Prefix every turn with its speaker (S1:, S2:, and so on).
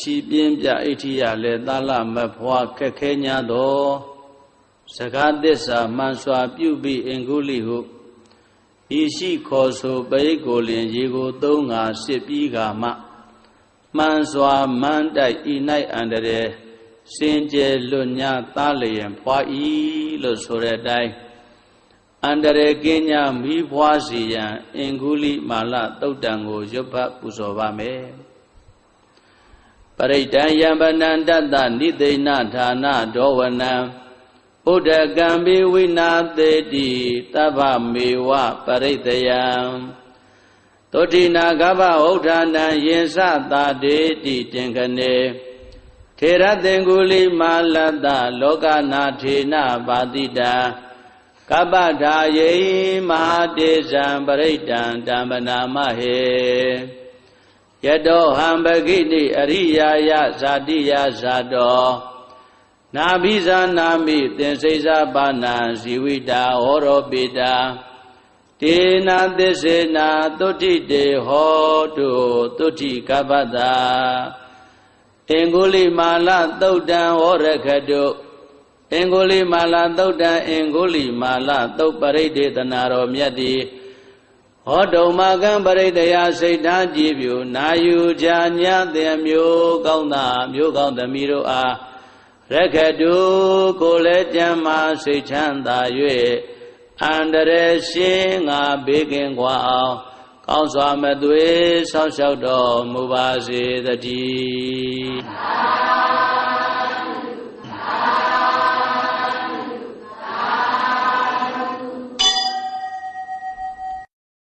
S1: ချီပြင်းပြအိဋ္ဌိယလည်းသာလမဖွာခက်ခဲညာသောစကားသစ္စာမှန်စွာပြုပြီးအင်္ဂုလိဟုဤရှိခေါ်ဆိုပရိကိုလင်ရေကိုသုံးငါစစ်ပြီးကမှမှန်စွာမှန်တိုက်ဤ၌အန္တရာယ်စင်ကြယ်လွတ်ညာသားလျင်ဖွာဤလို့ဆိုတဲ့အတိုင်းအန္တရာယ်ကင်းညာမိဖွာစီရန်အင်္ဂုလိမာလတုတ်တံကိုရွတ်ဖတ်ပူဇော်ပါမယ် ပရိဒံယံပနန္တတနိသိဏဌာနဒောဝနံဥဒကံဘိဝိနာသေတိတဗ္ဗမေဝပရိတယံသောတိနာကဗ္ဗဥဋ္ဌာဏံယင်စသာတေတိတင်ခနေထေရသင်္ကုလိမာလတ္တလောကနာထေနပါတိတာကပ္ပထာယေမဟာတေဇံပရိဒံတမ္ပနာမဟေ ယတောဟံပဂိတိအရိယာယဇာတိယဇာတောနာဘိဇာနာမိသင်္စိဇာပါဏံဇီဝိတာဟောရောပိတာတေနာသစ္စေနာသုတိတေဟောတုသုတိကပ္ပတာအင်္ဂုလိမာလသုတ်တံဟောရခတုအင်္ဂုလိမာလသုတ်တံအင်္ဂုလိမာလသုတ်ပရိဒေသနာတော်မြတ်တိ ဟောတုံမကံပရိတယစိတ်ထားကြည်ပြုနာယူကြညာတဲ့မျိုးကောင်းသာမျိုးကောင်းသမီးတို့အားရခတုကိုလည်းကြမ်းမာစိတ်ချမ်းသာ၍အန္တရာယ်ရှင်းငါဘေးကင်းကွာအောင်ကောင်းစွာမသွေးဆောက်ရှောက်တော်မူပါစေတည်း